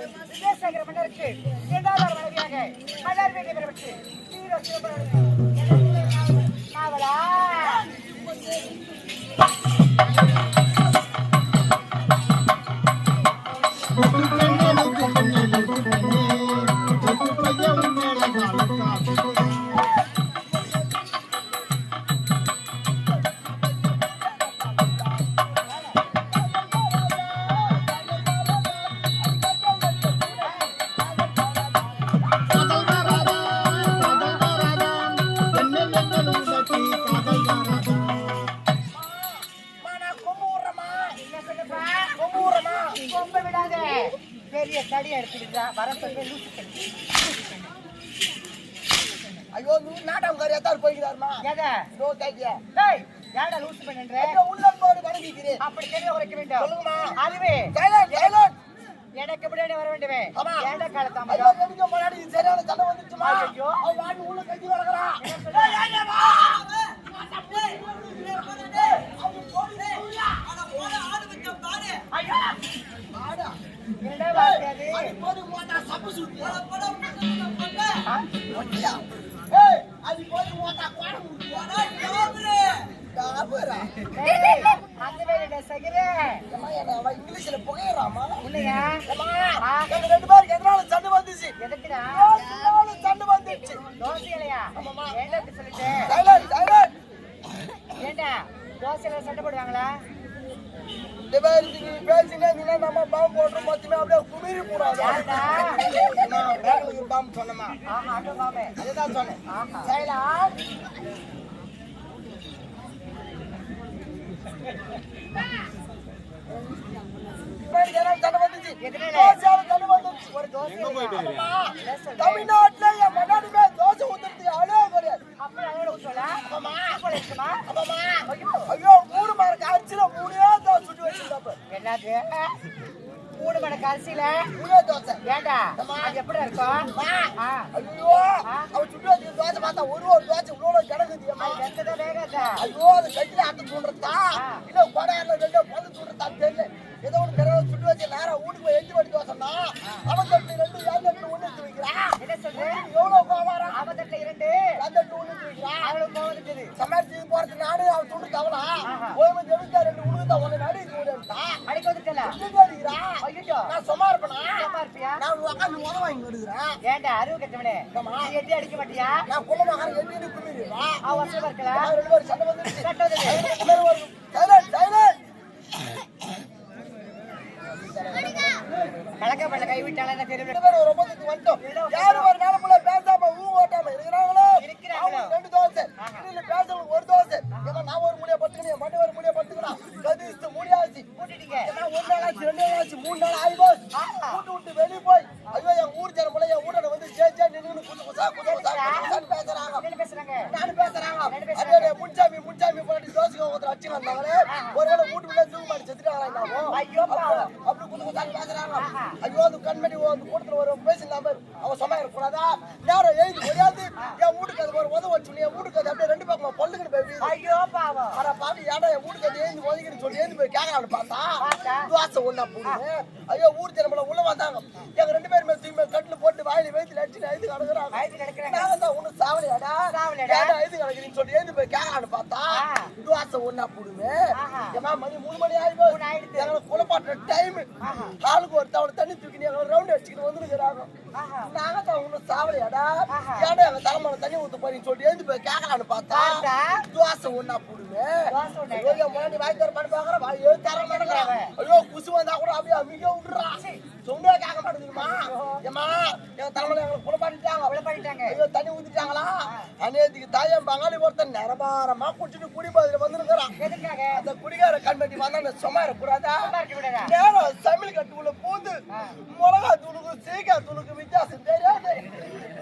விஜயசேகர மன்னருக்கு இரண்டாவது மனைவியாக மன்னர் வீட்டை பெறப்பட்டு சீர சிவபுரம் நாவலா எடுத்துக்கிட்டா வர சொல்லி லூசு தண்ணி ஐயோ நீ நாடகம் காரியா தான் போய்கிறாருமா எதை இதோ கைக்கிய டேய் ஏடா லூசு பண்ணுன்ற ஐயோ அப்படி சொல்லுங்கம்மா. அதுவே சைலண்ட் சைலண்ட் எனக்கு வர வேண்டுமே. ஏடா ஐயோ முன்னாடி சரியான வந்துச்சுமா ஐயோ. உள்ள கட்டி போது மோட்டா கோட முடி டாபரா டேய், அந்த வேலையில செய்கிறேன் அம்மா என்ன அவ இங்கிலீஷ்ல புகையறாமா? இல்லையா? அம்மா. எங்க ரெண்டு பேருக்கு எதனால சண்டை வந்துச்சு. எதுக்குடா? எதனால சண்டை வந்துச்சு. தோசை இல்லையா. ஏன்டா இப்படி சொல்லிட்டு? சைலண்ட் சைலண்ட் ஏண்டா தோசையில சண்டை போடுவாங்களா? நீங்க நம்ம பாம்பு போடுறோம் மொத்தமே அப்படியே குமிரி போடாது. பாம்பு சொன்னமா அதுதான் சொன்னேன். சைலண்ட் பேருக்கு எதனால சண்டை வந்துச்சு எதனால? தோசையால சண்டை வந்துச்சு ஒரு தோசை அம்மா, என்ன சொல்ற? தமிழ்நாட்டுல என் முன்னாடி போய் தோசை ஊத்துறதுக்கு ஆளே கிடையாது அப்படி அதோட ஊத்துவலா? போல இருக்குமா? ஆமாம்மா. ஐயோ. ஐயோ மூணு மார்க் அரிசியில மூணே தோசை சுட்டு மூணு மடக்கு அரிசியில மூணே தோசை. ஏண்டா? அது எப்படி இருக்கும். ஐயோ. அவ சுட்டு வச்சிருக்க தோசை பார்த்தா ஒரு ஒரு தோசை இவ்வளவு கிடக்குதியம்மா அது வெந்ததா வேகாதா. ஐயோ அது கட்டில ஆட்ட தூண்டுறதா. இல்ல கொடையால ரெண்டு பொண்ணு தூண்டுறதா தெரியல. ஏதோ ஒரு கடவை சுட்டு வச்சு நேரம் வீட்டுக்கு போய் எஞ்சி வடி தோசைன்னா அவன் தட்டு ரெண்டு ஏழு தட்டு ஒண்ணு எடுத்து வைக்கிறா. என்ன சொல்ற? எவ்வளவு கோவாரா ஆபத்தட்டுல இரண்டு. அந்த தட்டு ஒண்ணு எடுத்து வைக்கிறா. அவளுக்கு கோவம் இருக்குது சமாளிச்சு போறது நானே அவன் துண்டு தவளா கோயம்பு ஜெபிச்சா ரெண்டு உழுந்தா ஒன்னு நடி தூண்டுட்டா அடிக்க நான் சும்மா இருப்பேனா? சும்மா இருப்பியா? நான் உட்காந்து உதவ வாங்கி வருகிறேன் ஏண்டா அறிவு கட்டவனே? எட்டி அடிக்க மாட்டியா? நான் குள்ள மகன் எட்டி இருக்கல? ரெண்டு பேரும் சண்டை சட்டை வந்துடுச்சு. ரெண்டு பேரும் ஒரு சைலண்ட் சைலண்ட் கலக்க பண்ணல கை விட்டால என்ன தெரியல ரெண்டு பேரும் ஒரு ஒப்பந்தத்துக்கு வந்துட்டோம் யாரு ஒரு நாளுக்குள்ள பேசாம ஊ ஓட்டாம இருக்கிறாங்களோ இருக்கிறாங்களோ. அவங்களுக்கு ரெண்டு தோசை இல்ல பேசவங்களுக்கு ஒரு தோசை ஏமா நான் ஒரு முடிய பத்துக்கணும் என் மண்ணு ஒரு முடிய பத்துக்கலாம் கதிஸ்து முடியாச்சு கூட்டிட்டீங்க ஏன்னா ஒரு நாள் ஆச்சு ரெண்டு நாள் ஆச்சு மூணு நாள் ஆகி போச்சு கூட்டு விட்டு வெளியே போய் ஐயோ என் ஊர் ஜனம் போல என் ஊரோட வந்து ஜே ஜே நின்று குத்து குசா குத்து குசா குத்து குசான்னு பேசுறாங்க என்ன பேசுறாங்க நானும் பேசுறாங்க அப்படியே முன்சாமி முன்சாமி போட்டு தோசைக்கு ஒருத்தர் அடிச்சு வந்தாங்களே. ஒருவேளை வீட்டுக்குள்ள தூக்கு மாட்டி செத்துட்டாங்களா ஐயோ. அப்படி குத்து குத்தான்னு பேசுறாங்க. ஐயோ அந்த கூட்டத்துல ஒரு பேசினாம அவன் சும்மா இருக்கக்கூடாதா நேரம் எழுதி முடியாது என் வீட்டுக்கு அது ஒரு உதவ வச்சு என் வீட்டுக்கு அது அப்படியே ரெண்டு பக்கம் பொல்லுக்கிட்டு போய் ஐயோ பாவம் அட பாவி ஏன்டா என் வீட்டுக்கு அது எழுந்து ஒதுக்கின்னு சொல்லி எழுந்து போய் கேட்கலான்னு பார்த்தா பார்த்தா? ஒண்ணா ஐயோ ஊர் ஜனமல உள்ள வந்தாங்க. எங்க ரெண்டு பேருமே தூக்கி கட்டில போட்டு வாயில வைத்து அடிச்சு எழுதி கிடக்குறாங்க. நாங்க தான் ஒண்ணு சாவலையாடா? சாவலையாடா? எழுதி கிடக்குறீன்னு சொல்லி எழுந்து போய் கேட்கலான்னு பார்த்தா. தோசை ஒண்ணா ஆஹா. ஏமா மணி மூணு மணி ஆயிடுது. எங்களுக்கு குளப்பாட்டுற டைம். ஆளுக்கு ஒரு தவணை தண்ணி தூக்கி எங்களை ரவுண்ட் அடிச்சுக்கிட்டு வந்துருக்கிறாங்க. நாங்க தான் ஒன்றும் சாவலையாடா. ஏன்டா எங்க தலைமையில தண்ணி ஊத்து போறீங்கன்னு சொல்லி எழுந்து போய் கேட்கலான்னு பார்த்தா? தோசை ஒண்ணா ஒண்ணா முன்னாடி வாங்கி வாங்கி தர மாட்டேங்கிறான் ஐயோ குசு வந்தா கூட அப்படியே அமிக்க விட்டுறா சொன்னே கேட்க மாட்டேங்குதுமா ஏமா எங்க தலைமையில எங்களை குளப்பாட்டிட்டாங்க கொலை பண்ணிட்டாங்க ஐயோ தண்ணி ஊத்திட்டாங்களா? அநேதிக்கு தாயம் பங்காளி ஒருத்தன் நிரபாரமா குடிச்சிட்டு குடிபாதையில வந்துருக்கிறான். எதுக்காக? அந்த குடிகார கண்பட்டி வந்தா அந்த சும்மா இருக்கக்கூடாதா நேரம் சமையல் கட்டுக்குள்ள பூந்து மிளகா தூளுக்கு சீக்கா தூளுக்கு வித்தியாசம் தெரியாது.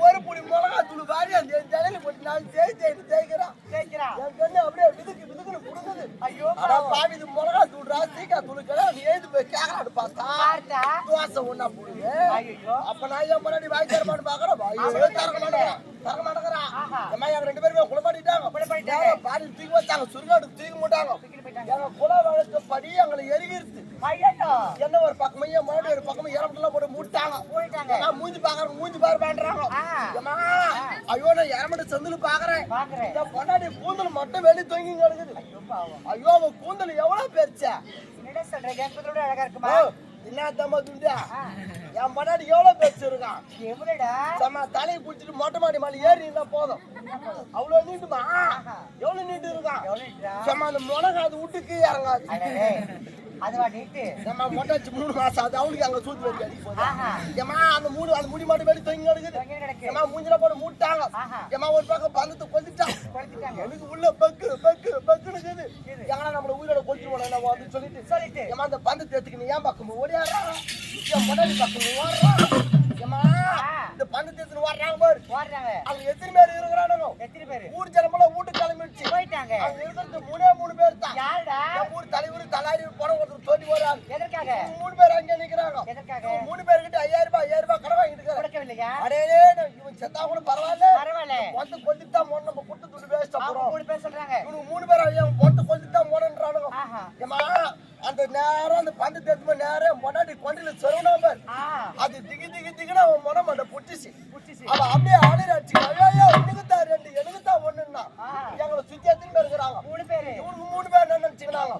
ஒரு புடி மிளகா தூள் வாரி அந்த ஜலையில போட்டு நான் தேய் தேய்க்கிறான். கேட்கிறா என் கண்ணு அப்படியே விதுக்கு விதுக்குன்னு புடுங்குது ஐயோ பாவி இது மிளகா தூள் சீக்கா எழுந்து போய் கேட்கலான்னு பார்த்தா? பார்த்தா? தோசை ஒண்ணா அப்ப நான் என் முன்னாடி வாய் தர மாட்டேன் பாக்குறேன் வாயே தரக்க மாட்டேங்கிறான். எங்க ரெண்டு பேருமே குளமாட்டிட்டாங்க. பாடி தூக்கி வச்சாங்க. சுருகாடு தூக்கி மாட்டாங்க எங்க குல வழக்கப்படி எங்களை எரிகிறது என்ன ஒரு பக்கமும் என் முன்னாடி ஒரு பக்கமும் இறமட்டெல்லாம் போட்டு மூட்டாங்க மூஞ்சி பாக்குறேன் மூஞ்சி பாரு பண்றாங்க ஆ. ஏம்மா, ஐயோ நான் இறமட்டு செந்தில் பாக்குறேன் பொண்டாட்டி கூந்தல் மட்டும் வெளி தொங்கி கிடக்குது. ஐயோ பாவம். ஐயோ அவன் கூந்தல் எவ்வளவு அழகா இருக்குமா? என்ன தம்மா என் பொண்டாட்டி எவ்வளவு எவ்வளோடா நம்ம தலையை பிடிச்சிட்டு மொட்டை மாடி மேலே ஏறி இருந்தா போதும் அவ்வளவு நீட்டுமா எவ்வளவு நீட்டு இருக்கான்? சும்மா அந்த முனக அது விட்டுக்கு இறங்காது. அதுவா நீட்டு. நம்ம மொட்டாச்சு மூணு மாசம் அது அவனுக்கு அங்க சூத்து அடிக்க ஏமா அந்த மூணு அந்த முடி மாட்டு வெளி தொங்கி கிடக்குது. ஏமா மூஞ்சில போட்டு மூட்டாங்க. ஏமா ஒரு பக்கம் பந்தத்தை. எனக்கு உள்ள பக்கு உயிரோட கொளுத்துருவோம் என்ன வந்து சொல்லிட்டு? சொல்லிட்டு. ஏமா அந்த பந்தத்தை எடுத்துக்கு நீ ஏன் பக்கம் ஓடியாடுறா? என் முன்னாடி பக்கம் ஓடுறா? ஏமா இந்த பந்தத்தை எடுத்துன்னு ஓடுறாங்க பாரு. ஓடுறாங்க. அங்க எத்தனை பேர் இருக்கிறானுங்க? எத்தனை பேரு? ஊர் ஜனமெல்லாம் வீட்டுக்கு கிளம்பிடுச்சு. போயிட்டாங்க. அங்க இருக்கிறது மூணே மூணு பேர் தான் யாருடா? என் ஊர் தலைவர் தலாரி போன ஒருத்தர் தோண்டி போறாரு எதற்காக? மூணு பேர் அங்கே நிக்கிறாங்க. எதற்காக? மூணு பேர்கிட்ட ஐயாயிரம் ரூபாய் ஐயாயிரம் ரூபாய் கடன் வாங்கிட்டு இருக்காரு இவன் செத்தா கூட பரவாயில்ல. பரவாயில்ல. வந்து கொண்டுட்டா நேரம் பொண்டாட்டி கொண்டில ஆ. அது திகி திகி திகினா அவன் மனம் மண்ட புட்டிச்சு. அவன் அப்படியே ஆளுநர் அடிச்சு ஐயோ ரெண்டு எனக்கு தான் ஒண்ணுன்னா எங்களை சுத்தி எத்தனை பேர் இருக்கிறாங்க மூணு பேரு. இவனுக்கு மூணு பேர் என்ன நினைச்சுக்கிறாங்க.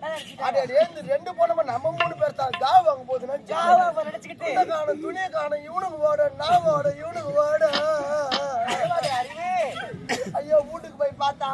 அடே ஏந்து ரெண்டு போனோமா நம்ம மூணு பேர் தான். ஜாவ் வாங்க போது நினைச்சுக்கிட்டு. காணும் துணி காணும் இவனுக்கு ஓட நான் ஓட இவனுக்கு ஓட. ஐயோ வீட்டுக்கு போய் பார்த்தா.